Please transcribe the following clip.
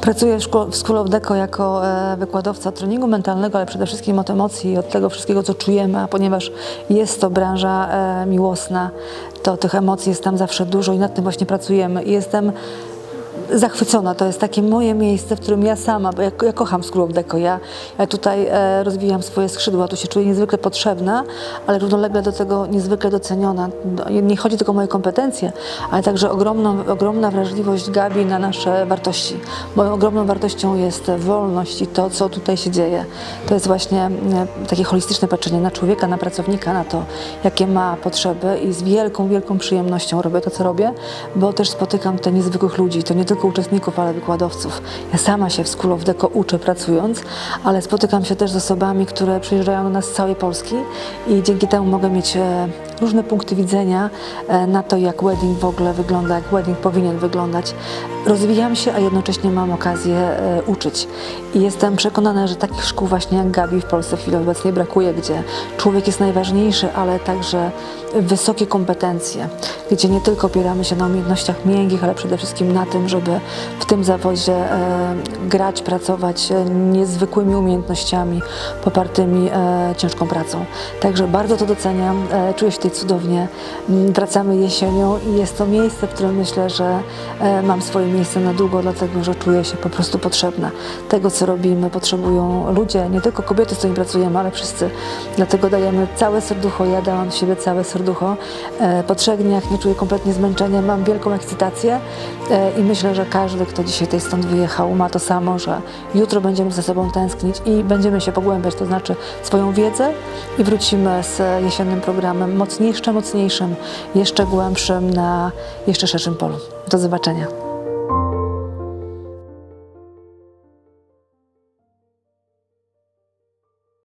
Pracuję w, szko- w School of Deco jako e, wykładowca treningu mentalnego, ale przede wszystkim od emocji od tego wszystkiego, co czujemy, a ponieważ jest to branża e, miłosna, to tych emocji jest tam zawsze dużo i nad tym właśnie pracujemy. I jestem zachwycona. To jest takie moje miejsce, w którym ja sama, bo ja, ja kocham School Deco, ja, ja tutaj e, rozwijam swoje skrzydła, tu się czuję niezwykle potrzebna, ale równolegle do tego niezwykle doceniona. No, Nie chodzi tylko o moje kompetencje, ale także ogromną, ogromna wrażliwość Gabi na nasze wartości. Moją ogromną wartością jest wolność i to, co tutaj się dzieje. To jest właśnie e, takie holistyczne patrzenie na człowieka, na pracownika, na to, jakie ma potrzeby i z wielką, wielką przyjemnością robię to, co robię, bo też spotykam te niezwykłych ludzi, to nie tylko uczestników, ale wykładowców. Ja sama się w School of Deco uczę pracując, ale spotykam się też z osobami, które przyjeżdżają do nas z całej Polski i dzięki temu mogę mieć e, różne punkty widzenia e, na to, jak wedding w ogóle wygląda, jak wedding powinien wyglądać. Rozwijam się, a jednocześnie mam okazję e, uczyć. I jestem przekonana, że takich szkół właśnie jak Gabi w Polsce w chwili obecnej brakuje, gdzie człowiek jest najważniejszy, ale także wysokie kompetencje, gdzie nie tylko opieramy się na umiejętnościach miękkich, ale przede wszystkim na tym, żeby w tym zawodzie e, grać, pracować e, niezwykłymi umiejętnościami popartymi e, ciężką pracą. Także bardzo to doceniam, e, czuję się tutaj cudownie. Mm, Wracamy jesienią i jest to miejsce, w którym myślę, że e, mam swoje miejsce na długo, dlatego że czuję się po prostu potrzebna. Tego, co robimy, potrzebują ludzie, nie tylko kobiety, z którymi pracujemy, ale wszyscy. Dlatego dajemy całe serducho, ja dałam siebie całe serducho. E, Po trzech dniach nie czuję kompletnie zmęczenia, mam wielką ekscytację e, i myślę, że każdy, kto dzisiaj tutaj stąd wyjechał, ma to samo, że jutro będziemy ze sobą tęsknić i będziemy się pogłębiać, to znaczy swoją wiedzę i wrócimy z jesiennym programem mocniejszym, mocniejszym, jeszcze głębszym, na jeszcze szerszym polu. Do zobaczenia.